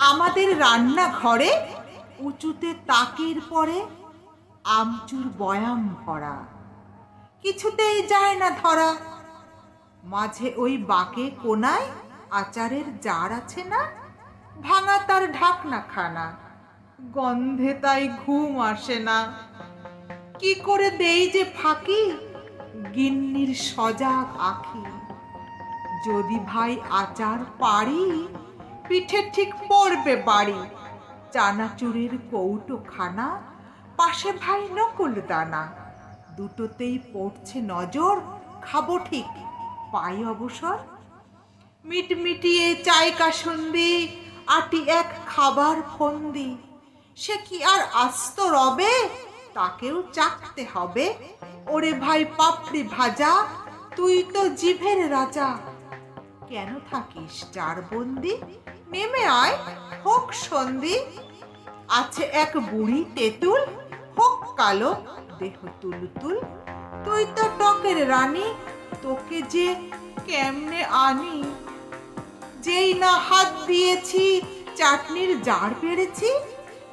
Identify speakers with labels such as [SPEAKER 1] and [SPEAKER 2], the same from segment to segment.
[SPEAKER 1] আমাদের রান্না ঘরে উঁচুতে তাকের পরে আমচুর বয়াম ভরা। কিছুতেই যায় না ধরা। মাঝে ওই বাকে কোনায় আচারের জার আছে না? ভাঙা তার ঢাকনা খানা। গন্ধে তাই ঘুম আসে না। কি করে দেই যে ফাঁকি? গিন্নির সজাগ আখি। যদি ভাই আচার পারি পিঠে ঠিক পড়বে বাড়ি। চানাচুরের কৌটো খানা পাশে ভাই নকল দানা। দুটোতেই পড়ছে নজর, খাব ঠিক, পাই অবসর। মিটমিটিয়ে চাই কাসুন্দি, আটি এক খাবার ফন্দি। সে কি আর আস্ত রবে? তাকেও চাকতে হবে। ওরে ভাই পাপড়ি ভাজা, তুই তো জিভের রাজা। কেন থাকিস চার বন্দি নেমে আয়, হোক সন্ধি। আছে এক বুড়ি তেঁতুল, হোক কালো দেহ তুলতুল। তুই তো টকের রানী, তোকে যে কেমনে আনি? যেই না হাত দিয়েছি, চাটনির জার পেরেছি,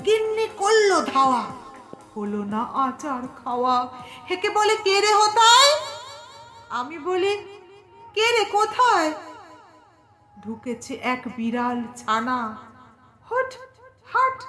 [SPEAKER 1] গিন্নি করল ধাওয়া। হলো না আচার খাওয়া। হেকে বলে, কে রে হতায়? আমি বলি, কে রে কোথায়? ঢুকেছে এক বিড়াল ছানা। হট হাট